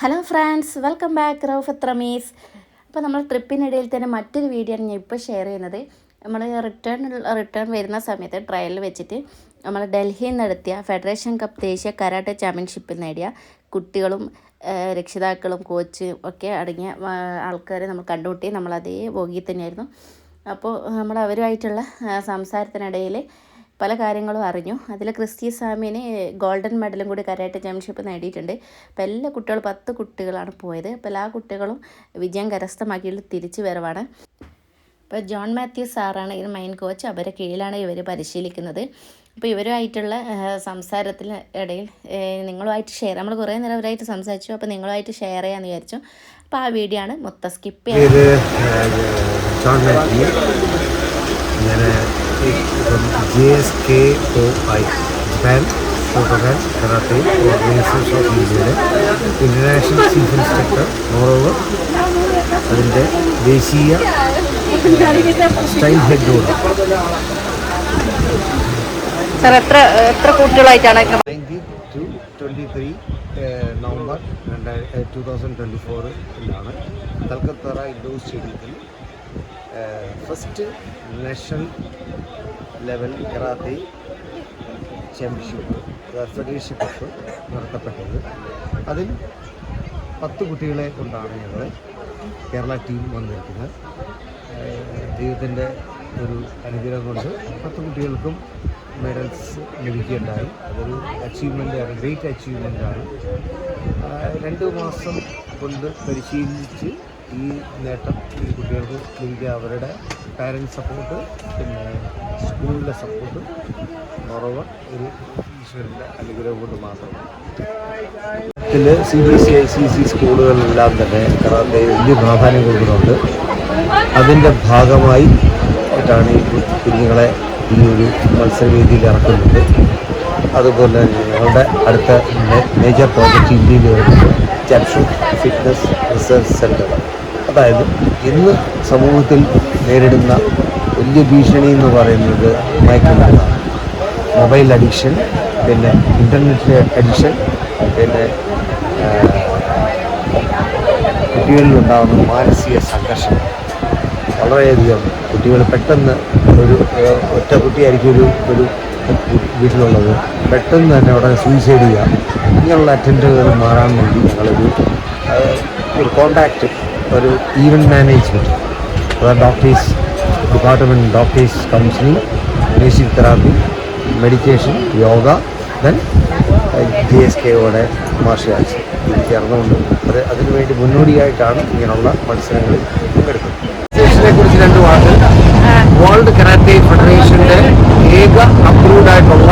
Hello friends welcome back Raufath Rameez അപ്പോൾ നമ്മൾ ട്രിപ്പിനിടയിൽ തന്നെ മറ്റൊരു വീഡിയോ ആണ് ഞാൻ ഇപ്പോൾ ഷെയർ ചെയ്യുന്നത്. നമ്മൾ റിട്ടേൺ റിട്ടേൺ വരുന്ന സമയത്ത് ട്രയലിൽ വെച്ചിട്ട് നമ്മൾ ഡൽഹിയിൽ നടത്തിയ ഫെഡറേഷൻ കപ്പ് ദേശീയ കരാട്ടെ ചാമ്പ്യൻഷിപ്പിൽ നേടിയ കുട്ടികളും രക്ഷിതാക്കളും കോച്ച് ഒക്കെ അടങ്ങിയ ആൾക്കാരെ നമ്മൾ കണ്ടുമുട്ടി. നമ്മൾ അതേ ബോഗിയിൽ തന്നെയായിരുന്നു. അപ്പോൾ നമ്മൾ അവരുമായിട്ടുള്ള സംസാരത്തിനിടയിൽ പല കാര്യങ്ങളും അറിഞ്ഞു. അതിൽ ക്രിസ്റ്റി സാമിന് ഗോൾഡൻ മെഡലും കൂടി കരാട്ടെ ചാമ്പ്യൻഷിപ്പ് നേടിയിട്ടുണ്ട്. അപ്പോൾ എല്ലാ കുട്ടികളും പത്ത് കുട്ടികളാണ് പോയത്. അപ്പോൾ എല്ലാ കുട്ടികളും വിജയം കരസ്ഥമാക്കിയിട്ട് തിരിച്ചു വരവാണ് ഇപ്പോൾ ജോൺ മാത്യു സാറാണ് ഇത് മെയിൻ കോച്ച് അവരെ കീഴിലാണ് ഇവർ പരിശീലിക്കുന്നത്. അപ്പോൾ ഇവരുമായിട്ടുള്ള സംസാരത്തിന് ഇടയിൽ നിങ്ങളുമായിട്ട് ഷെയർ നമ്മൾ കുറേ നേരം അവരായിട്ട് സംസാരിച്ചു. അപ്പോൾ നിങ്ങളുമായിട്ട് ഷെയർ ചെയ്യാമെന്ന് വിചാരിച്ചു. അപ്പോൾ ആ വീഡിയോ ആണ് മൊത്തം സ്കിപ്പ് ചെയ്യാൻ ഇപ്പം J S K O I Japan Shotokan karate organisation of ഇന്ത്യയുടെ ഇന്റർനാഷണൽ ചീഫ് ഇൻസ്ട്രക്ടർ മോറോവർ അതിന്റെ ദേശീയ സ്റ്റൈൽ ഹെഡ് സാർ എത്ര എത്ര കുട്ടികളായിട്ടാണ് nineteen two twenty three November രണ്ടായിരത്തി ടു തൗസൻഡ് ട്വന്റി ഫോറിലാണ് കൽക്കത്തറ ഇൻഡോർ സ്റ്റേഡിയത്തിൽ first national level karate championship federation cup നടത്തപ്പെട്ടത്. അതിൽ പത്ത് കുട്ടികളെ കൊണ്ടാണ് ഞങ്ങൾ കേരള ടീം വന്നിരിക്കുന്നത്. ദൈവത്തിന്റെ ഒരു അനുഗ്രഹം കൊണ്ട് പത്ത് കുട്ടികൾക്കും മെഡൽസ് ലഭിക്കുകയുണ്ടായി. അതൊരു അച്ചീവ്മെന്റാണ് ഗ്രേറ്റ് അച്ചീവ്മെന്റാണ് രണ്ട് മാസം കൊണ്ട് പരിശീലിച്ച് ഈ നേട്ടം ഈ കുട്ടികൾക്ക് ലഭിക്കുക അവരുടെ പാരൻസ് സപ്പോർട്ട് പിന്നെ സ്കൂളിന്റെ സപ്പോർട്ട് കുറവ് ഒരു ഈശ്വരന്റെ അനുഗ്രഹം കൊണ്ട് മാത്രമാണ്. ഇതിൽ C B S C I C C സ്കൂളുകളിലെല്ലാം തന്നെ കറാത്തെ വലിയ പ്രാധാന്യം കൊടുക്കുന്നുണ്ട്. അതിന്റെ ഭാഗമായി ആയിട്ടാണ് ഈ കുഞ്ഞുങ്ങളെ ഈ ഒരു മത്സരവേദിയിൽ ഇറക്കുന്നത്. അതുപോലെ ഞങ്ങളുടെ അടുത്ത മേജർ പ്രോജക്റ്റ് ഇന്ത്യയിൽ വരുന്നത് ജംഷു ഫിറ്റ്നസ് റിസർച്ച് സെന്റർ അതായത് ഇന്ന് സമൂഹത്തിൽ നേരിടുന്ന വലിയ ഭീഷണി എന്ന് പറയുന്നത് മയക്കുമരുന്നാണ് മൊബൈൽ അഡിക്ഷൻ പിന്നെ ഇന്റർനെറ്റ് അഡിക്ഷൻ പിന്നെ കുട്ടികളിലുണ്ടാകുന്ന മാനസിക സംഘർഷം. വളരെയധികം കുട്ടികൾ പെട്ടെന്ന് ഒരു ഒറ്റ കുട്ടിയായിരിക്കും ഒരു ഒരു വീട്ടിലുള്ളത്. പെട്ടെന്ന് തന്നെ അവിടെ സൂയിസൈഡ് ചെയ്യാം ഇങ്ങനെയുള്ള അറ്റൻഡുകൾ മാറാൻ വേണ്ടി ഞങ്ങളൊരു ഒരു കോണ്ടാക്റ്റ് ഒരു event management doctors department doctors counselling music therapy meditation yoga then G S കെയോടെ martial arts ഇത് ചേർന്നുകൊണ്ട് അത് അതിനുവേണ്ടി മുന്നോടിയായിട്ടാണ് ഇങ്ങനെയുള്ള മത്സരങ്ങളിൽ പങ്കെടുക്കുന്നത്. കുറിച്ച് രണ്ട് വാക്ക്. വേൾഡ് കരാറ്റെ ഫെഡറേഷന്റെ ഏക അപ്രൂവ്ഡ് ആയിട്ടുള്ള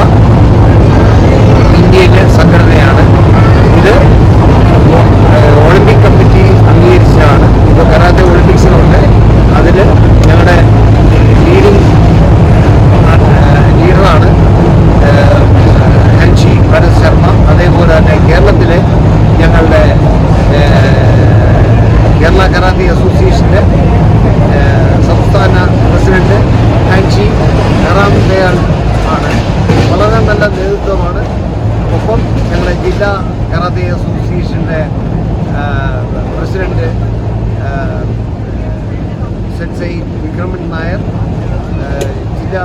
ഇന്ത്യയിലെ സംഘടനയാണ് ഇത് ഏഹ്, ഒളിമ്പിക് കമ്മിറ്റി അംഗീകരിച്ചതാണ് ഇപ്പോൾ കരാത്തെ ഒളിമ്പിക്സിലുണ്ട് അതിൽ ഞങ്ങളുടെ ലീഡിംഗ് ലീഡറാണ് ഹൻഷി ഭരത് ശർമ്മ അതേപോലെ തന്നെ കേരളത്തിലെ ഞങ്ങളുടെ ഏഹ്, കേരള കരാത്തെ അസോസിയേഷന്റെ ഏഹ്, സംസ്ഥാന പ്രസിഡന്റ് ഹൻഷി റാം ദയാൽ ആണ് വളരെ നല്ല നേതൃത്വമാണ് ഒപ്പം ഞങ്ങളുടെ ജില്ലാ കരാത്തെ അസോസിയേഷന്റെ പ്രസിഡന്റ് സെൻസൈ വിക്രമൻ നായർ ജില്ലാ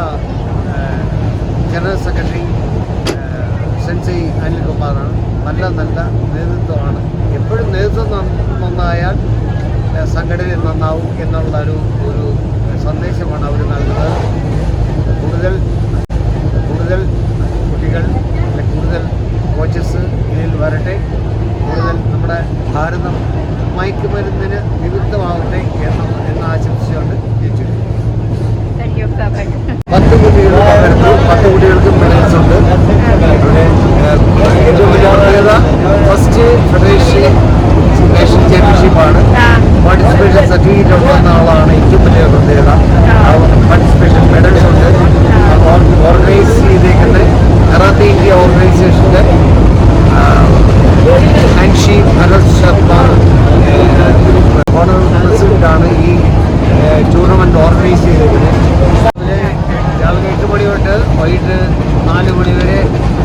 ജനറൽ സെക്രട്ടറി സെൻസൈ അനിൽകുമാറാണ്. നല്ല നല്ല നേതൃത്വമാണ്. എപ്പോഴും നേതൃത്വം നന്നായാൽ സംഘടന നന്നാവും എന്നുള്ള ഒരു ഒരു സന്ദേശമാണ് അവർ നൽകുന്നത്. കൂടുതൽ കൂടുതൽ കുട്ടികൾ കൂടുതൽ കോച്ചസ് ഇതിൽ വരട്ടെ. കൂടുതൽ നമ്മുടെ ഭാരതം മയക്കുമരുന്നിന് വിരുദ്ധമാവട്ടെ എന്ന് എന്ന് ആശംസിച്ചുകൊണ്ട് ജയിച്ചു പത്ത് കുട്ടികൾ പത്ത് കുട്ടികൾക്കും മെഡൽസ് ഉണ്ട്. ഏറ്റവും ഫസ്റ്റ് ഫെഡറേഷൻ നാഷണൽ ചാമ്പ്യൻഷിപ്പാണ് പാർട്ടിസിപ്പേഷൻ സർട്ടിഫിക്കറ്റ് ഉണ്ടെന്ന ആളാണ് ഏറ്റവും വലിയ പ്രത്യേകത പാർട്ടിസിപ്പേഷൻ മെഡൽസ് ഉണ്ട്. ഓർഗനൈസ് ചെയ്തേക്കുന്നത് കറാത്തെ ഇന്ത്യ ഓർഗനൈസേഷന്റെ ഹാൻഷി ഭരത് ശർമ്മ കൊണ്ട് ഓർഗനൈസ് ചെയ്തേക്കുന്നത് രാവിലെ എട്ട് മണി തൊട്ട് വൈകിട്ട് നാല് മണി വരെ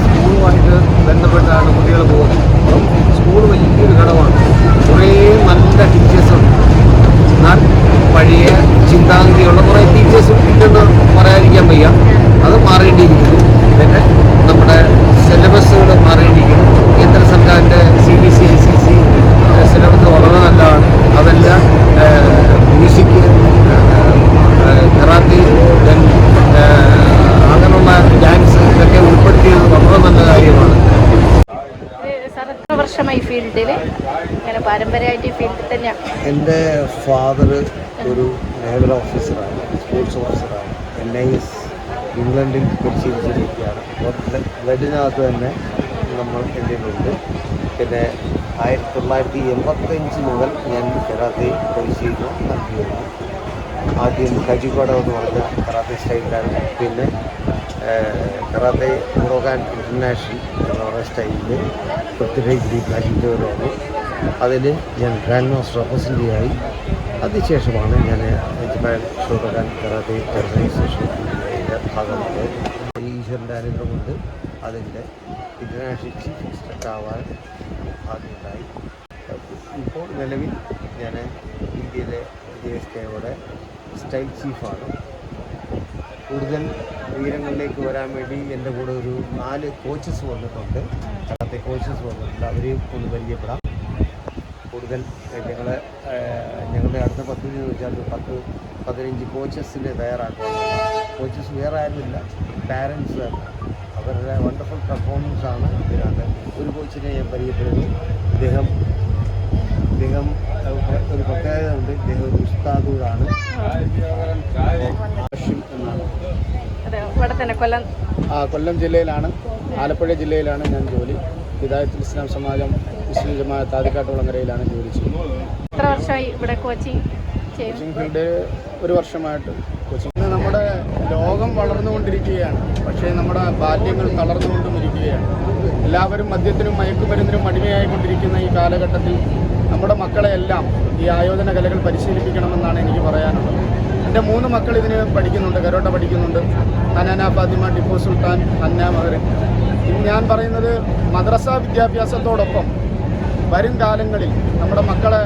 സ്കൂളുമായിട്ട് ബന്ധപ്പെട്ടാണ് കുട്ടികൾ പോകുന്നത്. അപ്പം സ്കൂൾ വലിയൊരു ഘടകമാണ്. കുറേ നല്ല ടീച്ചേഴ്സുണ്ട് എന്നാൽ പഴയ ചിന്താഗതിയുള്ള കുറേ ടീച്ചേഴ്സും ഉണ്ടെന്ന് പറയാതിരിക്കാൻ വയ്യ. അത് മാറേണ്ടിയിരിക്കുന്നു. പിന്നെ നമ്മുടെ സിലബസുകൾ മാറേണ്ടിയിരിക്കുന്നു. കേന്ദ്ര സർക്കാരിന്റെ C B C I C C syllabus വളരെ നല്ലതാണ്. അതെല്ലാം മ്യൂസിക് എന്റെ ഫാദർ ഒരു നേവൽ ഓഫീസറാണ് സ്പോർട്സ് ഓഫീസറാണ് എൻ ഐ എസ് ഇംഗ്ലണ്ടിൽ പരിശീലിച്ചിരിക്കുകയാണ് അപ്പോൾ ബ്ലഡിനകത്ത് തന്നെ നമ്മൾ ഉണ്ട് പിന്നെ ആയിരത്തി തൊള്ളായിരത്തി എൺപത്തഞ്ച് മുതൽ ഞാൻ കരാത്തെ പരിശീലനം നൽകിയിരുന്നു ആദ്യം കജിക്കോട എന്ന് പറഞ്ഞ കറാത്തെ സ്റ്റൈലിലാണ്. പിന്നെ കറാത്തെ ഇന്റർനാഷണൽ എന്ന് പറഞ്ഞ സ്റ്റൈലിൽ പൃഥ്വിരാജ് ഡിഗ്രി ബ്ലാക്ക് അതിൽ ഞാൻ ഗ്രാൻഡ് മാസ്റ്റർ റെപ്രസെന്റീവായി അതിനുശേഷമാണ് ഞാൻ ജപ്പാൻ ഭാഗമായത്. ഈശ്വരന്റെ അനുഗ്രഹം കൊണ്ട് അതിന്റെ ഇന്റർനാഷണൽ ചീഫ് എക്സ്പെക്റ്റ് ആവാൻ ഭാഗ്യമുണ്ടായി ഇപ്പോൾ നിലവിൽ ഞാൻ ഇന്ത്യയിലെ കെയുടെ സ്റ്റൈൽ ചീഫാണ് കൂടുതൽ ഉയരങ്ങളിലേക്ക് വരാൻ വേണ്ടി എന്റെ കൂടെ ഒരു നാല് കോച്ചസ് വന്നിട്ടുണ്ട്. കരാത്തെ കോച്ചസ് വന്നിട്ടുണ്ട്. അവരെയും ഒന്ന് പരിചയപ്പെടാം. കൂടുതൽ ഞങ്ങൾ ഞങ്ങളുടെ അടുത്ത പദ്ധതി എന്ന് വെച്ചാൽ പത്ത് പതിനഞ്ച് കോച്ചസിനെ തയ്യാറാക്കുക. കോച്ചസ് വേറെ ആരുമില്ല പാരൻസ് അവരുടെ വണ്ടർഫുൾ പെർഫോമൻസ് ആണ് ഇതിനകത്ത്. ഒരു കോച്ചിനെ ഞാൻ പരിചയപ്പെടുന്നു. ഇദ്ദേഹം ഇദ്ദേഹം ഒരു പ്രത്യേകത ഉണ്ട്. ഇദ്ദേഹം ഒരു ഉസ്താദൂടാണ് ആ കൊല്ലം ജില്ലയിലാണ്. ആലപ്പുഴ ജില്ലയിലാണ് ഞാൻ ജോലി. ഹിദായത്തുൽ ഇസ്ലാം സമാജം മുസ്ലിം ജമാഅത്ത് ആദിക്കാട്ടുളങ്ങരയിലാണ് ജോലി ചെയ്യുന്നത്. എത്ര വർഷമായി ഇവിടെ കോച്ചിങ് കോച്ചിങ് ഫീൽഡ് ഒരു വർഷമായിട്ട് കോച്ചിങ് നമ്മുടെ ലോകം വളർന്നുകൊണ്ടിരിക്കുകയാണ്. പക്ഷേ നമ്മുടെ ബാല്യങ്ങൾ തളർന്നുകൊണ്ടും ഇരിക്കുകയാണ് എല്ലാവരും മദ്യത്തിനും മയക്കുമരുന്നിനും അടിമയായിക്കൊണ്ടിരിക്കുന്ന ഈ കാലഘട്ടത്തിൽ നമ്മുടെ മക്കളെ എല്ലാം ഈ ആയോധന കലകൾ പരിശീലിപ്പിക്കണമെന്നാണ് എനിക്ക് പറയാനുള്ളത്. എന്റെ മൂന്ന് മക്കൾ ഇതിന് പഠിക്കുന്നുണ്ട് കരോട്ട പഠിക്കുന്നുണ്ട്. ഹനാന ഫാത്തിമ ടിപ്പു സുൽത്താൻ ഹന്ന മഹറിൻ. ഞാൻ പറയുന്നത് മദ്രസ വിദ്യാഭ്യാസത്തോടൊപ്പം വരും കാലങ്ങളിൽ നമ്മുടെ മക്കളെ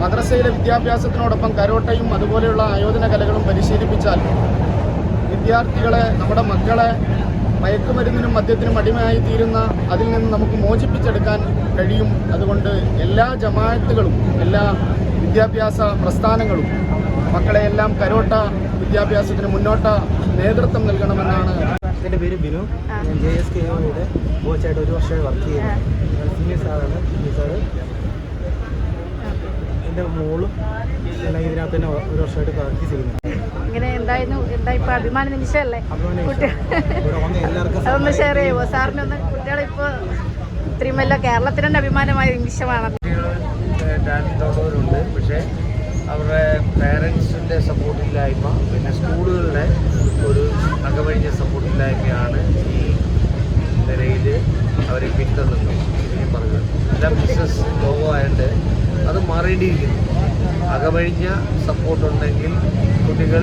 മദ്രസയിലെ വിദ്യാഭ്യാസത്തിനോടൊപ്പം കരോട്ടയും അതുപോലെയുള്ള ആയോധന കലകളും പരിശീലിപ്പിച്ചാൽ വിദ്യാർത്ഥികളെ നമ്മുടെ മക്കളെ മയക്കുമരുന്നിനും മദ്യത്തിനും അടിമയായി തീരുന്ന അതിൽ നിന്ന് നമുക്ക് മോചിപ്പിച്ചെടുക്കാൻ കഴിയും. അതുകൊണ്ട് എല്ലാ ജമാഅത്തുകളും എല്ലാ വിദ്യാഭ്യാസ പ്രസ്ഥാനങ്ങളും മക്കളെ എല്ലാം കരോട്ട വിദ്യാഭ്യാസത്തിന് മുന്നോട്ട നേതൃത്വം നൽകണമെന്നാണ് എന്റെ പേര് ബിനു. ഞാൻ ജെ എസ് കെ യുടെ കോച്ചായിട്ട് ഒരു വർഷമായി വർക്ക് ചെയ്യുന്നത് സീനിയർ സാറാണ്. സാറ്? എന്റെ മോളും എല്ലാം ഇതിനകത്ത് തന്നെ ഒരു വർഷമായിട്ട് പ്രാക്ടീസ് ചെയ്യുന്നു ഇങ്ങനെ എന്തായിരുന്നു? എന്താ ഇപ്പൊ അഭിമാന നിമിഷമല്ലേ? അതൊന്ന് ഷെയർ ചെയ്യുമോ കുട്ടികളെ ഇത്രയും വല്ല അഭിമാനമായ നിമിഷമാണ്. പക്ഷേ അവരുടെ പേരൻസിന്റെ സപ്പോർട്ടില്ലായ്മ പിന്നെ സ്കൂളുകളുടെ ഒരു അകവഴിഞ്ഞ സപ്പോർട്ടില്ലായ്മയാണ് ഈ നിലയിൽ അവരെ പിന്തള്ളുന്നത് എല്ലാം ബിസിനസ് ലോകമായതുകൊണ്ട് അത് മാറേണ്ടിയിരിക്കുന്നു. അകമഴിഞ്ഞ സപ്പോർട്ടുണ്ടെങ്കിൽ കുട്ടികൾ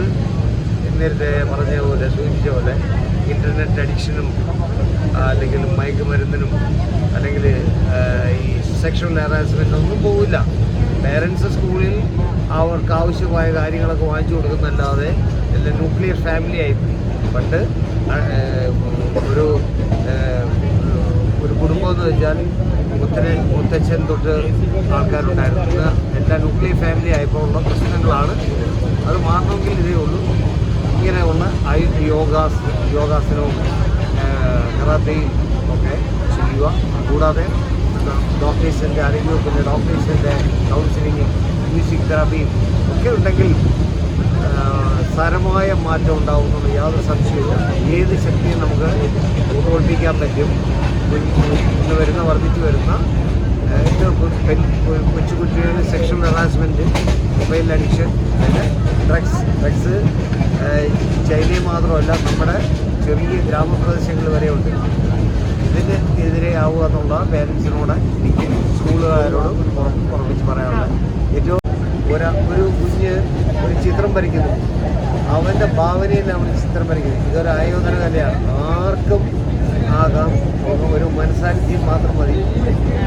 നേരത്തെ പറഞ്ഞ പോലെ സൂചിച്ച പോലെ ഇന്റർനെറ്റ് അഡിക്ഷനും അല്ലെങ്കിൽ മയക്കുമരുന്നിനും അല്ലെങ്കിൽ ഈ സെക്ഷൽ ഹറാസ്മെന്റൊന്നും പോവില്ല. പേരൻസ് സ്കൂളിൽ അവർക്ക് ആവശ്യമായ കാര്യങ്ങളൊക്കെ വാങ്ങിച്ചു കൊടുക്കുന്നല്ലാതെ എല്ലാം ന്യൂക്ലിയർ ഫാമിലി ആയിപ്പോയി. പണ്ട് ഒരു ഒരു കുടുംബം എന്ന് വെച്ചാൽ മുത്തനെ മുത്തച്ഛൻ തൊട്ട് ആൾക്കാരുണ്ടായിരുന്നു. എല്ലാ ന്യൂക്ലിയർ ഫാമിലി ആയപ്പോൾ ഉള്ള പ്രശ്നങ്ങളാണ്. അത് മാറണമെങ്കിൽ ഇതേ ഉള്ളൂ. ഇങ്ങനെ ഒന്ന് ഐ- യോഗാസ് യോഗാസനവും കറാത്തയും ഒക്കെ ചെയ്യുക. കൂടാതെ ഡോക്ടേഴ്സിന്റെ ആരോഗ്യത്തിന്റെ ഡോക്ടേഴ്സിന്റെ കൗൺസിലിങ്ങും മ്യൂസിക് തെറാപ്പിയും ഒക്കെ ഉണ്ടെങ്കിൽ സാരമായ മാറ്റം ഉണ്ടാകുന്നുള്ള യാതൊരു സംശയവും ഏത് ശക്തിയും നമുക്ക് തോൽപ്പിക്കാൻ പറ്റും. ഇന്ന് വരുന്ന വർദ്ധിച്ചു വരുന്ന കു- കൊച്ചു കുട്ടികളിൽ സെക്ഷൽ ഹറാസ്മെന്റ് മൊബൈൽ അഡിക്ഷൻ പിന്നെ ഡ്രഗ്സ് ഡ്രഗ്സ് ചൈനയിൽ മാത്രമല്ല നമ്മുടെ ചെറിയ ഗ്രാമപ്രദേശങ്ങൾ വരെ ഉണ്ട് ഇതിന് എതിരെ ആവുക എന്നുള്ള പേരൻസിനോട് എനിക്ക് സ്കൂളുകാരോട് ഉറപ്പിച്ച് പറയാനുള്ളത്. ഏറ്റവും ഒരാ ഒരു കുഞ്ഞ് ഒരു ചിത്രം വരയ്ക്കുന്നു. അവന്റെ ഭാവനയിൽ അവൻ ചിത്രം വരയ്ക്കുന്നത് ഇതൊരു ആയോധന കലയാണ്. ആർക്കും ആകാം. ഒരു- മനസ്സാന്നിധ്യം മാത്രം മതി.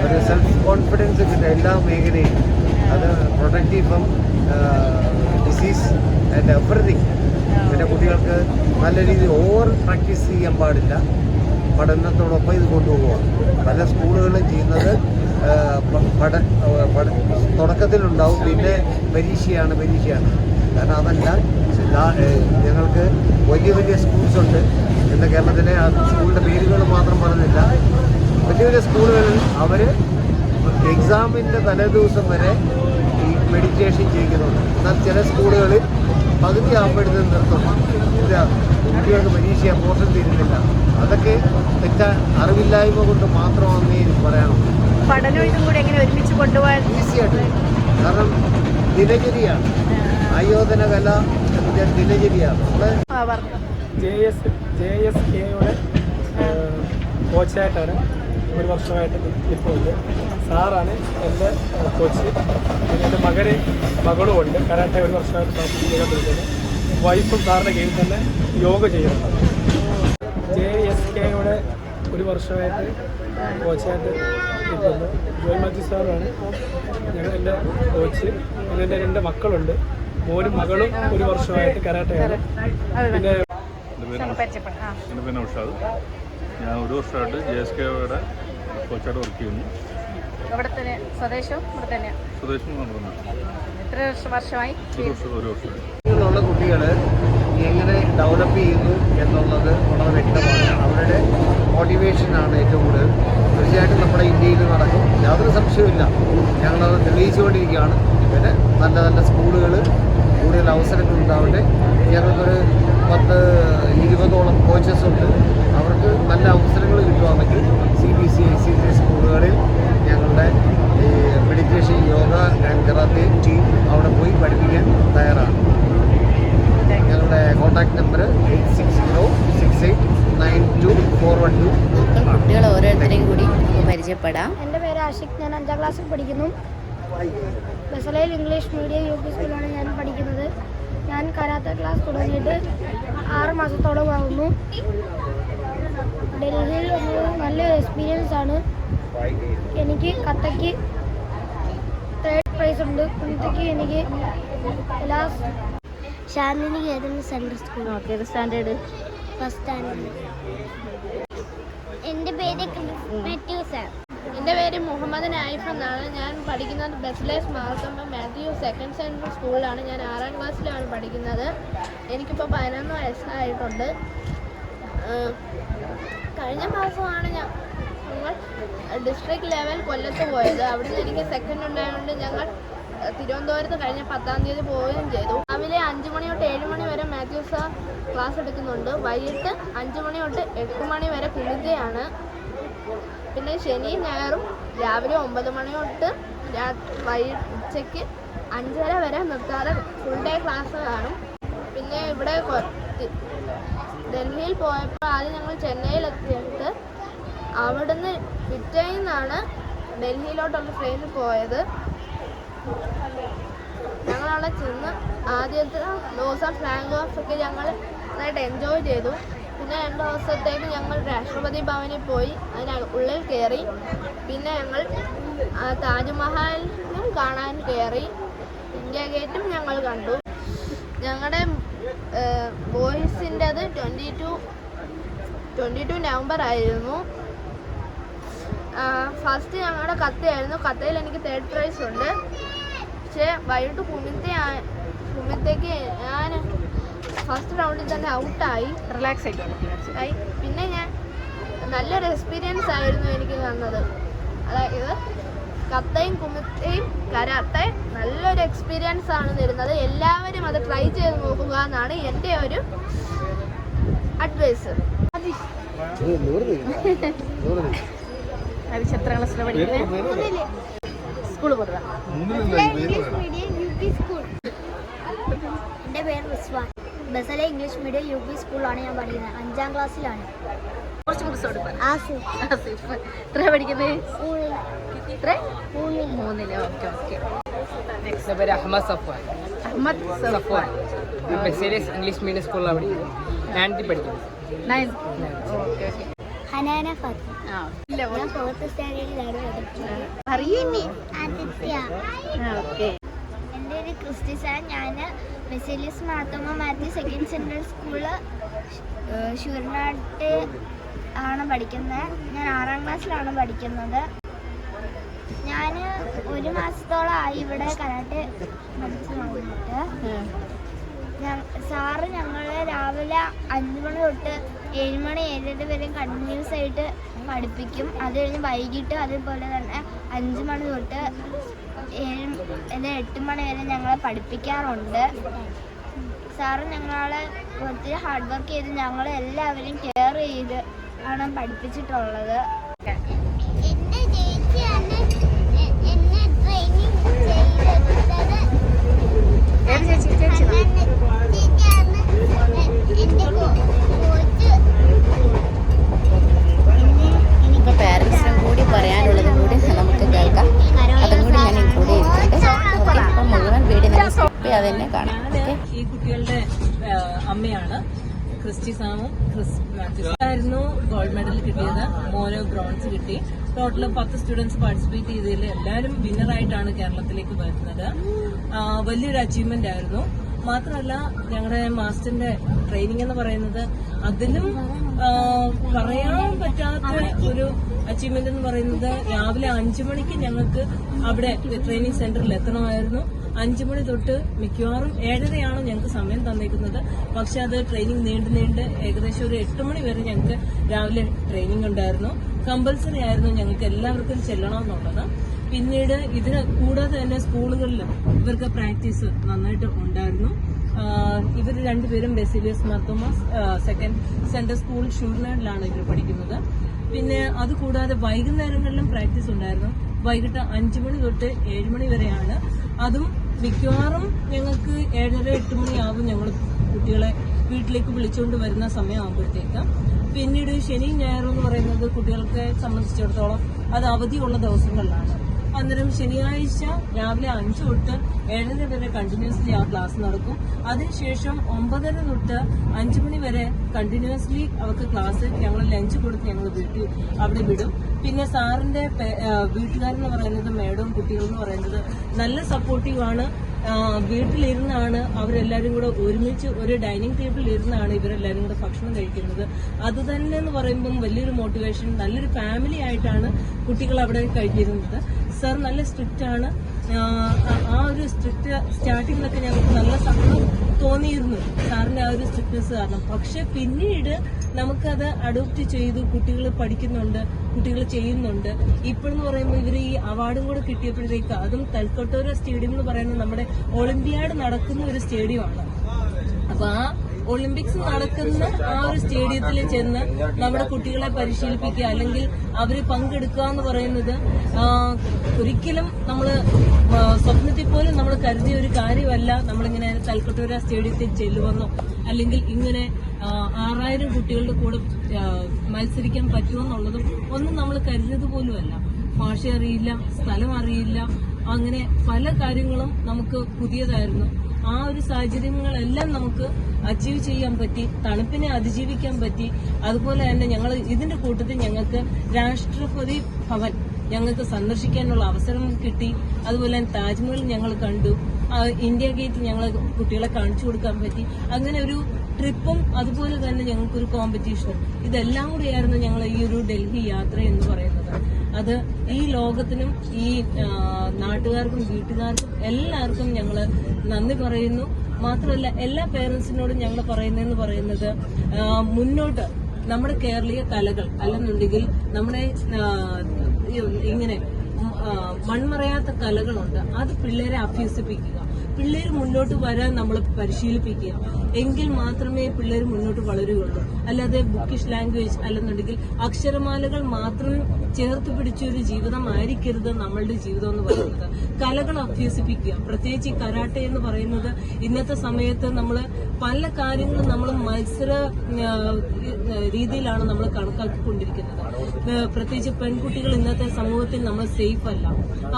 ഒരു സെൽഫ് കോൺഫിഡൻസ് കിട്ടുക എല്ലാ മേഖലയും അത് protective from disease and everything പിന്നെ കുട്ടികൾക്ക് നല്ല രീതിയിൽ ഓവർ പ്രാക്ടീസ് ചെയ്യാൻ പാടില്ല. പഠനത്തോടൊപ്പം ഇത് കൊണ്ടുപോകുക പല സ്കൂളുകളിലും ചെയ്യുന്നത് പഠ തുടക്കത്തിലുണ്ടാവും. പിന്നെ പരീക്ഷയാണ് പരീക്ഷയാണ്. കാരണം അതല്ല ഞങ്ങൾക്ക് വലിയ വലിയ സ്കൂൾസ് ഉണ്ട് ഇന്ന് കേരളത്തിലെ ആ സ്കൂളിന്റെ പേരുകൾ മാത്രം പറഞ്ഞില്ല. വലിയ വലിയ സ്കൂളുകളിൽ അവർ എക്സാമിന്റെ തലേദിവസം വരെ ഈ മെഡിറ്റേഷൻ ചെയ്യിക്കുന്നുണ്ട്. എന്നാൽ ചില സ്കൂളുകളിൽ പകുതി ആകുമ്പോഴത്തേക്ക് നിർത്തും. ഇല്ല കുട്ടികൾക്ക് പരീക്ഷ പോർഷൻ തീരുന്നില്ല. അതൊക്കെ തെറ്റ അറിവില്ലായ്മ കൊണ്ട് മാത്രമാണെന്ന് എനിക്ക് പറയാനുള്ളൂ. പഠനവും ഇതും കൂടി എങ്ങനെ ഒരുമിച്ച് കൊണ്ടുപോകാൻ ഈസിയായിട്ട്. കാരണം ദിനചര്യയാണ്. ആയോധന കല ജെ എസ് ജെ എസ് കെയുടെ കോച്ചായിട്ടാണ് ഒരു വർഷമായിട്ട് ഉണ്ട് സാറാണ് എന്റെ കോച്ച്. എന്റെ മകന് മകളും ഉണ്ട്. കരാട്ടെ ഒരു വർഷമായിട്ട് പ്രാക്ടീസ് ചെയ്തുകൊണ്ടിരിക്കുന്നത് വൈഫും സാറിന്റെ കീഴിൽ തന്നെ യോഗ ചെയ്യുന്നുണ്ട്. ജെ എസ് കെയുടെ ഒരു വർഷമായിട്ട് കോച്ചായിട്ട് നിൽക്കുന്നു. ജോയ് മാത്യു സാറാണ് ഞങ്ങൾ എന്റെ കോച്ച്. പിന്നെ എന്റെ രണ്ട് മക്കളുണ്ട്. മോനും മകളും ഒരു വർഷമായിട്ട് കരാട്ടയാണ്. പിന്നെ എന്റെ പേര് നൗഷാദ്. ഞാൻ ഒരു വർഷമായിട്ട് ജെ എസ് കെയുടെ കോച്ചായിട്ട് വർക്ക് ചെയ്യുന്നു. ഇവിടെ തന്നെ. സ്വദേശവും ഇവിടെ തന്നെയാണ് സ്വദേശം എത്ര വർഷം വർഷമായി? ഒരു വർഷം ഒരു വർഷമായി. ഉള്ള കുട്ടികൾ എങ്ങനെ ഡെവലപ്പ് ചെയ്യുന്നു എന്നുള്ളത് വളരെ വ്യക്തമാണ്. അവരുടെ മോട്ടിവേഷനാണ് ഏറ്റവും കൂടുതൽ. തീർച്ചയായിട്ടും നമ്മുടെ ഇന്ത്യയിൽ നടക്കും. യാതൊരു സംശയവുമില്ല. ഞങ്ങളത് തെളിയിച്ചുകൊണ്ടിരിക്കുകയാണ്. പിന്നെ നല്ല നല്ല സ്കൂളുകൾ കൂടുതൽ അവസരങ്ങൾ ഉണ്ടാവട്ടെ. ഞങ്ങൾക്കൊരു പത്ത് ഇരുപതോളം കോച്ചസ് ഉണ്ട്. അവർക്ക് നല്ല അവസരങ്ങൾ കിട്ടുവാണെങ്കിൽ C B C I C C സ്കൂളുകളിൽ ഞങ്ങളുടെ ഈ meditation yoga and karate team അവിടെ പോയി പഠിപ്പിക്കാൻ തയ്യാറാണ്. ഞങ്ങളുടെ contact number eight six zero six eight nine two four one two കുട്ടികൾ ഓരോരുത്തരെയും കൂടി പരിചയപ്പെടാം. എന്റെ പേര് ആഷിഖ് ഞാൻ അഞ്ചാം ക്ലാസ്സിൽ പഠിക്കുന്നു. ബസലയിൽ ഇംഗ്ലീഷ് മീഡിയം യു പി സ്കൂളിലാണ് ഞാൻ പഠിക്കുന്നത്. ഞാൻ കരാത്ത ക്ലാസ് തുടങ്ങിയിട്ട് ആറ് മാസത്തോളം ആകുന്നു ഡൽഹിയിൽ ഒരു നല്ലൊരു എക്സ്പീരിയൻസ് ആണ്. എനിക്ക് കത്തയ്ക്ക് തേർഡ് പ്രൈസ് ഉണ്ട്. കുന്തയ്ക്ക് എനിക്ക് last Shantiniketan central school okay standard first standard എന്റെ പേര് മാത്യൂസ് സാർ എന്റെ പേര് മുഹമ്മദ് നായിഫ് എന്നാണ്. ഞാൻ പഠിക്കുന്നത് ബെസ്ലേസ് മാർത്തമ്മ മാത്യു സെക്കൻഡ് സെൻട്രൽ സ്കൂളിലാണ് ഞാൻ ആറാം ക്ലാസ്സിലാണ് പഠിക്കുന്നത്. എനിക്കിപ്പോൾ പതിനൊന്ന് വയസ്സായിട്ടുണ്ട്. കഴിഞ്ഞ മാസമാണ് ഞാൻ ഞങ്ങൾ ഡിസ്ട്രിക്ട് ലെവൽ കൊല്ലത്ത് പോയത്. അവിടുന്ന് എനിക്ക് സെക്കൻഡ് ഉണ്ടായതുകൊണ്ട് ഞങ്ങൾ തിരുവനന്തപുരത്ത് കഴിഞ്ഞ പത്താം തീയതി പോവുകയും ചെയ്തു. രാവിലെ അഞ്ച് മണി തൊട്ട് ഏഴ് മണി വരെ മാത്യു സാർ ക്ലാസ് എടുക്കുന്നുണ്ട്. വൈകിട്ട് അഞ്ച് മണി തൊട്ട് എട്ട് മണി വരെ കുളിതയാണ് പിന്നെ ശനിയും ഞായറും രാവിലെ ഒമ്പത് മണി തൊട്ട് വൈ ഉച്ചയ്ക്ക് അഞ്ചര വരെ നിർത്താതെ ഫുൾ ഡേ ക്ലാസ് കാണും. പിന്നെ ഇവിടെ ഡൽഹിയിൽ പോയപ്പോൾ ആദ്യം ഞങ്ങൾ ചെന്നൈയിൽ എത്തിയിട്ട് അവിടുന്ന് പിറ്റേയിൽ നിന്നാണ് ഡൽഹിയിലോട്ടുള്ള ട്രെയിനിൽ പോയത്. ഞങ്ങളവിടെ ചെന്ന് ആദ്യത്തെ ദിവസം ഫ്ലാഗ് ഓഫ് ഒക്കെ ഞങ്ങൾ നന്നായിട്ട് എൻജോയ് ചെയ്തു. പിന്നെ രണ്ട് ദിവസത്തേക്ക് ഞങ്ങൾ രാഷ്ട്രപതി ഭവനിൽ പോയി. അതിന് ഉള്ളിൽ കയറി പിന്നെ ഞങ്ങൾ താജ്മഹലും കാണാൻ കയറി ഇന്ത്യ ഗേറ്റും ഞങ്ങൾ കണ്ടു. ഞങ്ങളുടെ ബോയ്സിന്റെത് twenty two twenty two November ആയിരുന്നു. ഫസ്റ്റ് ഞങ്ങളുടെ കത്തയായിരുന്നു. കത്തയിൽ എനിക്ക് തേർഡ് പ്രൈസ് ഉണ്ട്. പക്ഷേ വൈകിട്ട് കുമിത്തെ കുമിത്തേക്ക് ഞാൻ ഫസ്റ്റ് റൗണ്ടിൽ തന്നെ ഔട്ടായി റിലാക്സ് ആയിട്ട് ആയി. പിന്നെ ഞാൻ നല്ലൊരു എക്സ്പീരിയൻസ് ആയിരുന്നു എനിക്ക് തന്നത്. അതായത് കത്തയും കുമിത്തയും കരാത്തെ നല്ലൊരു എക്സ്പീരിയൻസ് ആണ് തരുന്നത്. എല്ലാവരും അത് ട്രൈ ചെയ്ത് നോക്കുക എന്നാണ് എന്റെ ഒരു അഡ്വൈസ് സ്കൂളിൽ സ്കൂൾ എന്റെ പേര് Rizwan. Basala English medium U P സ്കൂളിലാണ് ഞാൻ പഠിക്കുന്നത്. അഞ്ചാം ക്ലാസ്സിലാണ്. കുറച്ച് കുറിച്ച് ആസിഫ് ആസിഫ് എത്ര പഠിക്കുന്നത് എത്ര? മൂന്നിൽ. Okay okay. അഹമ്മദ് സഫ്വാൻ. അഹമ്മദ് സഫ്വാൻ. ഞാൻ ബസേലിയസ് ഇംഗ്ലീഷ് മീഡിയം സ്കൂളിലാണ് പഠിക്കുന്നത്. നയൻത്തിൽ പഠിക്കുന്നത് nine okay okay. Hanana Fathima. ആ ഇല്ല ഞാൻ ഫോർത്ത് സ്റ്റാൻഡേർഡിലാണ് പഠിക്കുന്നത് അറിയുമേ ആദിത്യ. ഓക്കെ. സാർ ഞാൻ. Baselius Marthoma Mathew second central school Sooranad ആണ് പഠിക്കുന്നത്. ഞാൻ ആറാം ക്ലാസ്സിലാണ് പഠിക്കുന്നത്. ഞാൻ ഒരു മാസത്തോളമായി ഇവിടെ കരാട്ടെ പഠിച്ചു വന്നിട്ട്. സാറ് ഞങ്ങളെ രാവിലെ അഞ്ച് മണി തൊട്ട് ഏഴ് മണി ഏഴര വരെ കണ്ടിന്യൂസ് ആയിട്ട് പഠിപ്പിക്കും. അത് കഴിഞ്ഞ് വൈകിട്ട് അതേപോലെ തന്നെ അഞ്ച് മണി തൊട്ട് ഏഴ് അല്ല എട്ട് മണി വരെ ഞങ്ങളെ പഠിപ്പിക്കാറുണ്ട്. സാറ് ഞങ്ങളെ ഒത്തിരി ഹാർഡ് വർക്ക് ചെയ്ത് ഞങ്ങളെ എല്ലാവരെയും കെയർ ചെയ്ത് ആണ് പഠിപ്പിച്ചിട്ടുള്ളത് എന്റെ ചേച്ചിയാണ് എന്നെ ട്രെയിനിങ് ചെയ്തെടുത്തത് ചേച്ചിയാണ് എന്റെ കോച്ച് ഇപ്പൊ പാരൻസിനും കൂടി പറയാനുള്ളതും കൂടി നമുക്ക് കേൾക്കാം അതും കൂടി ഞാൻ ഇൻക്ലൂഡ് ചെയ്തിട്ടുണ്ട് ഓക്കെ അപ്പം മുഴുവൻ വീഡിയോ നിങ്ങൾ സ്കിപ്പ് ചെയ്യാതെ തന്നെ കാണാം ഓക്കെ ഈ കുട്ടികളുടെ അമ്മയാണ്. ക്രിസ്റ്റി സാമും ക്രിസ് ഗോൾഡ് മെഡൽ കിട്ടിയത്. മോനോ ബ്രോൺസ് കിട്ടി. ടോട്ടൽ പത്ത് സ്റ്റുഡൻസ് പാർട്ടിസിപ്പേറ്റ് ചെയ്തതിൽ എല്ലാവരും വിന്നറായിട്ടാണ് കേരളത്തിലേക്ക് വരുന്നത്. വലിയൊരു അച്ചീവ്മെന്റ് ആയിരുന്നു. മാത്രമല്ല ഞങ്ങളുടെ മാസ്റ്ററിന്റെ ട്രെയിനിങ് എന്ന് പറയുന്നത് അതിലും പറയാൻ പറ്റാത്ത ഒരു അച്ചീവ്മെന്റ് എന്ന് പറയുന്നത് രാവിലെ അഞ്ചു മണിക്ക് ഞങ്ങൾക്ക് അവിടെ ട്രെയിനിങ് സെന്ററിൽ എത്തണമായിരുന്നു. അഞ്ചു മണി തൊട്ട് മിക്കവാറും ഏഴരയാണ് ഞങ്ങൾക്ക് സമയം തന്നിരിക്കുന്നത്. പക്ഷെ അത് ട്രെയിനിങ് നീണ്ടു നീണ്ട് ഏകദേശം ഒരു എട്ട് മണി വരെ ഞങ്ങൾക്ക് രാവിലെ ട്രെയിനിങ് ഉണ്ടായിരുന്നു. കമ്പൽസറി ആയിരുന്നു ഞങ്ങൾക്ക് എല്ലാവർക്കും ചെല്ലണമെന്നുള്ളത്. പിന്നീട് ഇതിന് കൂടാതെ തന്നെ സ്കൂളുകളിൽ ഇവർക്ക് പ്രാക്ടീസ് നന്നായിട്ട് ഉണ്ടായിരുന്നു. ഇവർ രണ്ടുപേരും Baselius Marthoma second central school ഷൂർനാഡിലാണ് ഇവർ പഠിക്കുന്നത്. പിന്നെ അതുകൂടാതെ വൈകുന്നേരങ്ങളിലും പ്രാക്ടീസ് ഉണ്ടായിരുന്നു. വൈകിട്ട് അഞ്ചു മണി തൊട്ട് ഏഴ് മണി വരെയാണ്. അതും മിക്കവാറും ഞങ്ങൾക്ക് ഏഴര എട്ട് മണിയാവും ഞങ്ങൾ കുട്ടികളെ വീട്ടിലേക്ക് വിളിച്ചുകൊണ്ട് വരുന്ന സമയമാകുമ്പോഴത്തേക്ക്. പിന്നീട് ശനി ഞായറും എന്ന് പറയുന്നത് കുട്ടികൾക്ക് സംബന്ധിച്ചിടത്തോളം അത് അവധിയുള്ള ദിവസങ്ങളിലാണ്. അന്നേരം ശനിയാഴ്ച രാവിലെ അഞ്ച് തൊട്ട് ഏഴര വരെ കണ്ടിന്യൂസ്ലി ആ ക്ലാസ് നടക്കും. അതിനുശേഷം ഒമ്പതര തൊട്ട് അഞ്ചു മണി വരെ കണ്ടിന്യൂസ്ലി അവർക്ക് ക്ലാസ് ഞങ്ങൾ ലഞ്ച് കൊടുത്ത് ഞങ്ങൾ വീട്ടിൽ അവിടെ വിടും. പിന്നെ സാറിന്റെ വീട്ടുകാരെന്ന് പറയുന്നത് മേഡവും കുട്ടികളും എന്ന് പറയുന്നത് നല്ല സപ്പോർട്ടീവാണ് വീട്ടിലിരുന്നാണ് അവരെല്ലാവരും കൂടെ ഒരുമിച്ച് ഒരു ഡൈനിങ് ടേബിളിൽ ഇരുന്നാണ് ഇവരെല്ലാവരും കൂടെ ഭക്ഷണം കഴിക്കുന്നത്. അത് തന്നെ എന്ന് പറയുമ്പം വലിയൊരു മോട്ടിവേഷൻ നല്ലൊരു ഫാമിലി ആയിട്ടാണ് കുട്ടികൾ അവിടെ കഴിഞ്ഞിരുന്നത്. സാർ നല്ല സ്ട്രിക്റ്റ് ആണ്. ആ, ഒരു സ്ട്രിക്റ്റ് സ്റ്റാർട്ടിങ്ങിലൊക്കെ ഞങ്ങൾക്ക് നല്ല സങ്കടം തോന്നിയിരുന്നു സാറിന്റെ ആ ഒരു സ്ട്രിക്ട്നെസ് കാരണം. പക്ഷെ പിന്നീട് നമുക്കത് അഡോപ്റ്റ് ചെയ്തു കുട്ടികൾ പഠിക്കുന്നുണ്ട് കുട്ടികൾ ചെയ്യുന്നുണ്ട്. ഇപ്പോഴെന്ന് പറയുമ്പോൾ ഇവർ ഈ അവാർഡും കൂടെ കിട്ടിയപ്പോഴത്തേക്ക് അതും തൽക്കൊട്ടോര സ്റ്റേഡിയം എന്ന് പറയുന്നത് നമ്മുടെ ഒളിമ്പിയാഡ് നടക്കുന്ന ഒരു സ്റ്റേഡിയമാണ്. അപ്പൊ ആ ഒളിമ്പിക്സ് നടക്കുന്ന ആ ഒരു സ്റ്റേഡിയത്തിൽ ചെന്ന് നമ്മുടെ കുട്ടികളെ പരിശീലിപ്പിക്കുക അല്ലെങ്കിൽ അവർ പങ്കെടുക്കുക എന്ന് പറയുന്നത് ഒരിക്കലും നമ്മൾ സ്വപ്നത്തിൽ പോലും നമ്മൾ കരുതിയ ഒരു കാര്യമല്ല. നമ്മളിങ്ങനെ തൽക്കട്ടൂര സ്റ്റേഡിയത്തിൽ ചെല്ലുമെന്നോ അല്ലെങ്കിൽ ഇങ്ങനെ ആറായിരം കുട്ടികളുടെ കൂടെ മത്സരിക്കാൻ പറ്റുമെന്നുള്ളതും ഒന്നും നമ്മൾ കരുതിയത് പോലുമല്ല. ഭാഷ അറിയില്ല സ്ഥലം അറിയില്ല. അങ്ങനെ പല കാര്യങ്ങളും നമുക്ക് പുതിയതായിരുന്നു. ആ ഒരു സാഹചര്യങ്ങളെല്ലാം നമുക്ക് അച്ചീവ് ചെയ്യാൻ പറ്റി തണുപ്പിനെ അതിജീവിക്കാൻ പറ്റി. അതുപോലെ തന്നെ ഞങ്ങൾ ഇതിന്റെ കൂട്ടത്തിൽ ഞങ്ങൾക്ക് രാഷ്ട്രപതി ഭവൻ ഞങ്ങൾക്ക് സന്ദർശിക്കാനുള്ള അവസരം കിട്ടി. അതുപോലെ തന്നെ താജ്മഹൽ ഞങ്ങൾ കണ്ടു. ഇന്ത്യ ഗേറ്റ് ഞങ്ങൾ കുട്ടികളെ കാണിച്ചു കൊടുക്കാൻ പറ്റി. അങ്ങനെ ഒരു ട്രിപ്പും അതുപോലെ തന്നെ ഞങ്ങൾക്കൊരു കോമ്പറ്റീഷനും ഇതെല്ലാം കൂടിയായിരുന്നു ഞങ്ങൾ ഈ ഒരു ഡൽഹി യാത്ര എന്ന് പറയുന്നത്. അത് ഈ ലോകത്തിനും ഈ നാട്ടുകാർക്കും വീട്ടുകാർക്കും എല്ലാവർക്കും ഞങ്ങൾ നന്ദി പറയുന്നു. മാത്രമല്ല എല്ലാ പേരൻസിനോടും ഞങ്ങൾ പറയുന്നതെന്ന് പറയുന്നത് മുന്നോട്ട് നമ്മുടെ കേരളീയ കലകൾ അല്ലെന്നുണ്ടെങ്കിൽ നമ്മുടെ ഇങ്ങനെ മൺമറയാത്ത കലകളുണ്ട്. അത് പിള്ളേരെ അഭ്യസിപ്പിക്കുക. പിള്ളേർ മുന്നോട്ട് വരാൻ നമ്മൾ പരിശീലിപ്പിക്കുക. എങ്കിൽ മാത്രമേ പിള്ളേർ മുന്നോട്ട് വളരുകയുള്ളൂ. അല്ലാതെ ബുക്കിഷ് ലാംഗ്വേജ് അല്ലെന്നുണ്ടെങ്കിൽ അക്ഷരമാലകൾ മാത്രം ചേർത്ത് പിടിച്ചൊരു ജീവിതം ജീവിതമായിരിക്കരുത് നമ്മളുടെ ജീവിതം എന്ന് പറയുന്നത്. കലകൾ അഭ്യസിപ്പിക്കുക. പ്രത്യേകിച്ച് കരാട്ടെ എന്ന് പറയുന്നത് ഇന്നത്തെ സമയത്ത് നമ്മൾ പല കാര്യങ്ങളും നമ്മൾ മത്സര രീതിയിലാണ് നമ്മൾ കണക്കാക്കിക്കൊണ്ടിരിക്കുന്നത്. പ്രത്യേകിച്ച് പെൺകുട്ടികൾ ഇന്നത്തെ സമൂഹത്തിൽ നമ്മൾ സേഫ് അല്ല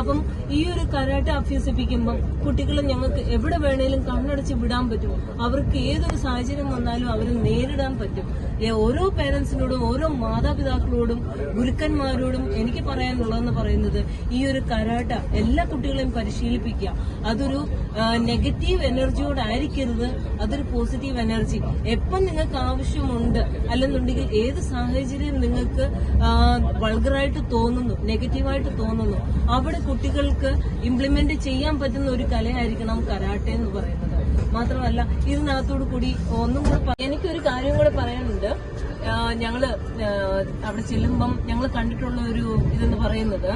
അപ്പം ഈ ഒരു കരാട്ടെ അഭ്യസിപ്പിക്കുമ്പം കുട്ടികളെ ഞങ്ങൾക്ക് എവിടെ വേണേലും കണ്ണടച്ച് വിടാൻ പറ്റും അവർക്ക് ഏതൊരു സാഹചര്യം വന്നാലും അവരെ നേരിടാൻ പറ്റും. ഓരോ പേരൻസിനോടും ഓരോ മാതാപിതാക്കളോടും ഗുരുക്കന്മാരോടും എനിക്ക് പറയാനുള്ളതെന്ന് പറയുന്നത് ഈ ഒരു കരാട്ട എല്ലാ കുട്ടികളെയും പരിശീലിപ്പിക്കുക. അതൊരു നെഗറ്റീവ് എനർജിയോടായിരിക്കരുത് അതൊരു പോസിറ്റീവ് എനർജി എപ്പം നിങ്ങൾക്ക് ആവശ്യമുണ്ട് അല്ലെന്നുണ്ടെങ്കിൽ ഏത് സാഹചര്യം നിങ്ങൾക്ക് വൾഗറായിട്ട് തോന്നുന്നു നെഗറ്റീവായിട്ട് തോന്നുന്നു അവിടെ കുട്ടികൾക്ക് ഇംപ്ലിമെന്റ് ചെയ്യാൻ പറ്റുന്ന ഒരു കലയായിരിക്കണം കരാട്ടെ എന്ന് പറയുന്നത്. മാത്രമല്ല ഇതിനകത്തോടു കൂടി ഒന്നും കൂടെ എനിക്കൊരു കാര്യം കൂടെ പറയാനുണ്ട്. ഞങ്ങൾ അവിടെ ചെല്ലുമ്പം ഞങ്ങൾ കണ്ടിട്ടുള്ള ഒരു ഇതെന്ന് പറയുന്നത്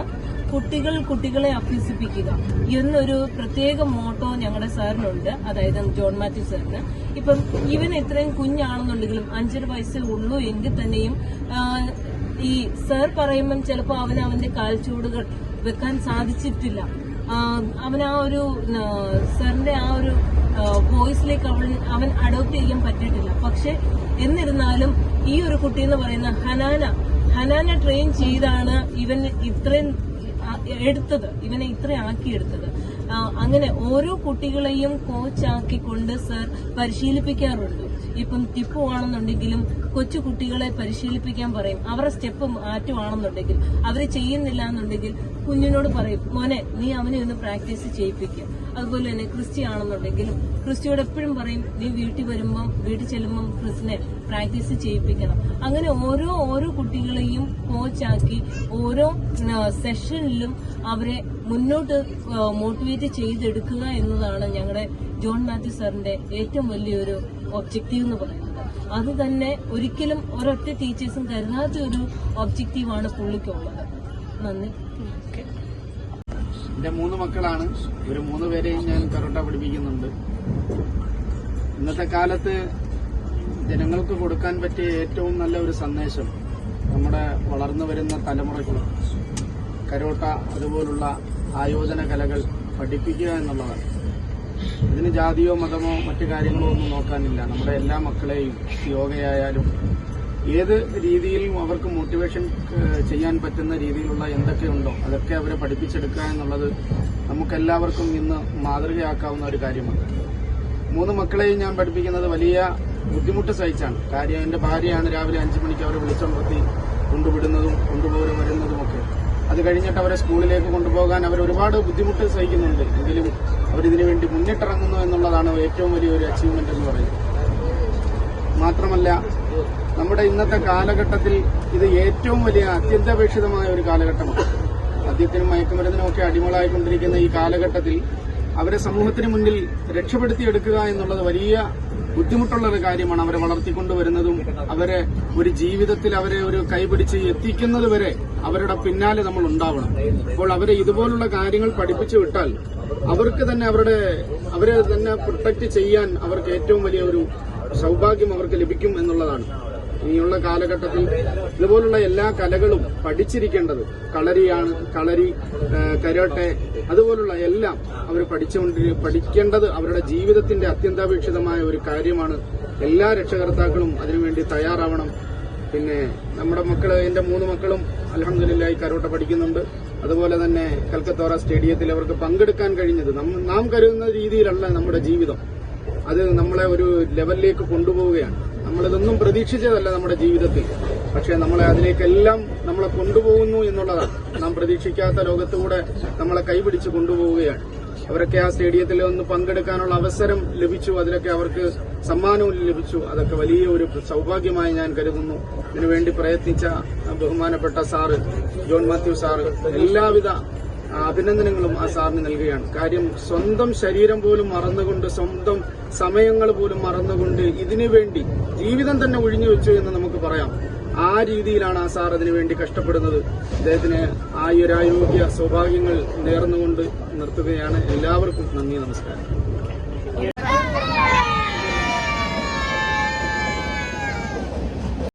കുട്ടികൾ കുട്ടികളെ അഭ്യസിപ്പിക്കുക. എന്നൊരു പ്രത്യേക മോട്ടോ ഞങ്ങളുടെ സാറിനുണ്ട്. അതായത് ജോൺ മാത്യു സാറിന്. ഇപ്പം ഇവൻ ഇത്രയും കുഞ്ഞാണെന്നുണ്ടെങ്കിലും അഞ്ചര വയസ്സേ ഉള്ളൂ എങ്കിൽ തന്നെയും ഈ സാർ പറയുമ്പം ചിലപ്പോൾ അവൻ അവന്റെ കാൽച്ചുവടുകൾ വെക്കാൻ സാധിച്ചിട്ടില്ല. അവൻ ആ ഒരു സാറിന്റെ ആ ഒരു വോയിസിലേക്ക് അവൻ അവൻ അഡോപ്റ്റ് ചെയ്യാൻ പറ്റിയിട്ടില്ല. പക്ഷെ എന്നിരുന്നാലും ഈ ഒരു കുട്ടി എന്ന് പറയുന്ന ഹനാന ഹനാന ട്രെയിൻ ചെയ്താണ് ഇവൻ ഇത്രയും എടുത്തത്. ഇവനെ ഇത്ര ആക്കിയെടുത്തത്. അങ്ങനെ ഓരോ കുട്ടികളെയും കോച്ചാക്കിക്കൊണ്ട് സർ പരിശീലിപ്പിക്കാറുണ്ട്. ഇപ്പം ടിപ്പു ആണെന്നുണ്ടെങ്കിലും കൊച്ചു കുട്ടികളെ പരിശീലിപ്പിക്കാൻ പറയും. അവരുടെ സ്റ്റെപ്പ് മാറ്റുവാണെന്നുണ്ടെങ്കിൽ അവർ ചെയ്യുന്നില്ല എന്നുണ്ടെങ്കിൽ കുഞ്ഞിനോട് പറയും മോനെ നീ അവനെ ഒന്ന് പ്രാക്ടീസ് ചെയ്യിപ്പിക്കുക അതുപോലെ തന്നെ ക്രിസ്റ്റി ആണെന്നുണ്ടെങ്കിലും ക്രിസ്റ്റിയോട് എപ്പോഴും പറയും നീ വീട്ടിൽ വരുമ്പം വീട്ടിൽ ചെല്ലുമ്പം ക്രിസ്റ്റിനെ പ്രാക്ടീസ് ചെയ്യിപ്പിക്കണം. അങ്ങനെ ഓരോ ഓരോ കുട്ടികളെയും കോച്ചാക്കി ഓരോ സെഷനിലും അവരെ മുന്നോട്ട് മോട്ടിവേറ്റ് ചെയ്തെടുക്കുക എന്നതാണ് ഞങ്ങളുടെ ജോൺ മാത്യു സാറിന്റെ ഏറ്റവും വലിയൊരു ഒബ്ജക്റ്റീവ് എന്ന് പറയുന്നത്. അത് തന്നെ ഒരിക്കലും ഒരൊറ്റ ടീച്ചേഴ്സും കരുതാത്ത ഒരു ഒബ്ജക്റ്റീവാണ് പുള്ളിക്കുള്ളത് നന്ദി. എന്റെ മൂന്ന് മക്കളാണ്. ഇവർ മൂന്ന് പേരെയും ഞാൻ കറോട്ട പഠിപ്പിക്കുന്നുണ്ട്. ഇന്നത്തെ കാലത്ത് ജനങ്ങൾക്ക് കൊടുക്കാൻ പറ്റിയ ഏറ്റവും നല്ല ഒരു സന്ദേശം നമ്മുടെ വളർന്നു വരുന്ന തലമുറയ്ക്ക് കരോട്ട അതുപോലുള്ള ആയോജന കലകൾ പഠിപ്പിക്കുക എന്നുള്ളതാണ്. ഇതിന് ജാതിയോ മതമോ മറ്റു കാര്യങ്ങളോ ഒന്നും നോക്കാനില്ല. നമ്മുടെ എല്ലാ മക്കളെയും യോഗയായാലും ഏത് രീതിയിലും അവർക്ക് മോട്ടിവേഷൻ ചെയ്യാൻ പറ്റുന്ന രീതിയിലുള്ള എന്തൊക്കെയുണ്ടോ അതൊക്കെ അവരെ പഠിപ്പിച്ചെടുക്കുക എന്നുള്ളത് നമുക്കെല്ലാവർക്കും ഇന്ന് മാതൃകയാക്കാവുന്ന ഒരു കാര്യമാണ്. മൂന്ന് മക്കളെയും ഞാൻ പഠിപ്പിക്കുന്നത് വലിയ ബുദ്ധിമുട്ട് സഹിച്ചാണ്. കാര്യം എന്റെ ഭാര്യയാണ് രാവിലെ അഞ്ചു മണിക്ക് അവരെ വിളിച്ചുണർത്തി കൊണ്ടുവിടുന്നതും കൊണ്ടുപോയി വരുന്നതുമൊക്കെ അത് കഴിഞ്ഞിട്ട് അവരെ സ്കൂളിലേക്ക് കൊണ്ടുപോകാൻ അവർ ഒരുപാട് ബുദ്ധിമുട്ട് സഹിക്കുന്നുണ്ട്. എങ്കിലും അവരിതിനു വേണ്ടി മുന്നിട്ടിറങ്ങുന്നു എന്നുള്ളതാണ് ഏറ്റവും വലിയൊരു അച്ചീവ്മെന്റ് എന്ന് പറയുന്നത്. മാത്രമല്ല നമ്മുടെ ഇന്നത്തെ കാലഘട്ടത്തിൽ ഇത് ഏറ്റവും വലിയ അത്യന്താപേക്ഷിതമായ ഒരു കാലഘട്ടമാണ്. മദ്യത്തിനും മയക്കുമരുന്നിനും ഒക്കെ അടിമകളായിക്കൊണ്ടിരിക്കുന്ന ഈ കാലഘട്ടത്തിൽ അവരെ സമൂഹത്തിന് മുന്നിൽ രക്ഷപ്പെടുത്തിയെടുക്കുക എന്നുള്ളത് വലിയ ബുദ്ധിമുട്ടുള്ള ഒരു കാര്യമാണ് അവരെ വളർത്തിക്കൊണ്ടുവരുന്നതും അവരെ ഒരു ജീവിതത്തിൽ അവരെ ഒരു കൈപിടിച്ച് എത്തിക്കുന്നത് വരെ അവരുടെ പിന്നാലെ നമ്മൾ ഉണ്ടാവണം. അപ്പോൾ അവരെ ഇതുപോലുള്ള കാര്യങ്ങൾ പഠിപ്പിച്ചു വിട്ടാൽ അവർക്ക് തന്നെ അവരുടെ അവരെ തന്നെ പ്രൊട്ടക്ട് ചെയ്യാൻ അവർക്ക് ഏറ്റവും വലിയ ഒരു സൗഭാഗ്യം അവർക്ക് ലഭിക്കും എന്നുള്ളതാണ്. ഇനിയുള്ള കാലഘട്ടത്തിൽ ഇതുപോലുള്ള എല്ലാ കലകളും പഠിച്ചിരിക്കേണ്ടത്. കളരിയാണ് കളരി കരോട്ടെ അതുപോലുള്ള എല്ലാം അവർ പഠിച്ചുകൊണ്ട് പഠിക്കേണ്ടത് അവരുടെ ജീവിതത്തിന്റെ അത്യന്താപേക്ഷിതമായ ഒരു കാര്യമാണ്. എല്ലാ രക്ഷകർത്താക്കളും അതിനുവേണ്ടി തയ്യാറാവണം. പിന്നെ നമ്മുടെ മക്കൾ എന്റെ മൂന്ന് മക്കളും അലഹമില്ലായി കരോട്ട പഠിക്കുന്നുണ്ട്. അതുപോലെ തന്നെ കൽക്കത്തോറ സ്റ്റേഡിയത്തിൽ അവർക്ക് പങ്കെടുക്കാൻ കഴിഞ്ഞത് നാം കരുതുന്ന രീതിയിലല്ല നമ്മുടെ ജീവിതം. അത് നമ്മളെ ഒരു ലെവലിലേക്ക് കൊണ്ടുപോവുകയാണ്. നമ്മളിതൊന്നും പ്രതീക്ഷിച്ചതല്ല നമ്മുടെ ജീവിതത്തിൽ. പക്ഷെ നമ്മളെ അതിലേക്കെല്ലാം നമ്മളെ കൊണ്ടുപോകുന്നു എന്നുള്ളതാണ്. നാം പ്രതീക്ഷിക്കാത്ത ലോകത്തുകൂടെ നമ്മളെ കൈപിടിച്ച് കൊണ്ടുപോവുകയാണ്. അവരൊക്കെ ആ സ്റ്റേഡിയത്തിൽ ഒന്ന് പങ്കെടുക്കാനുള്ള അവസരം ലഭിച്ചു. അതിലൊക്കെ അവർക്ക് സമ്മാനവും ലഭിച്ചു. അതൊക്കെ വലിയ ഒരു സൗഭാഗ്യമായി ഞാൻ കരുതുന്നു. ഇതിനുവേണ്ടി പ്രയത്നിച്ച ബഹുമാനപ്പെട്ട സാറ് ജോൺ മാത്യു സാറ് എല്ലാവിധ അഭിനന്ദനങ്ങളും ആ സാറിന് നൽകുകയാണ്. കാര്യം സ്വന്തം ശരീരം പോലും മറന്നുകൊണ്ട് സ്വന്തം സമയങ്ങൾ പോലും മറന്നുകൊണ്ട് ഇതിനു വേണ്ടി ജീവിതം തന്നെ ഒഴിഞ്ഞു വെച്ചു എന്ന് നമുക്ക് പറയാം. ആ രീതിയിലാണ് ആ സാർ അതിനു വേണ്ടി കഷ്ടപ്പെടുന്നത്. അദ്ദേഹത്തിന് ആ ഒരു ആരോഗ്യ സൗഭാഗ്യങ്ങൾ നേർന്നുകൊണ്ട് നിർത്തുകയാണ്. എല്ലാവർക്കും നന്ദി നമസ്കാരം.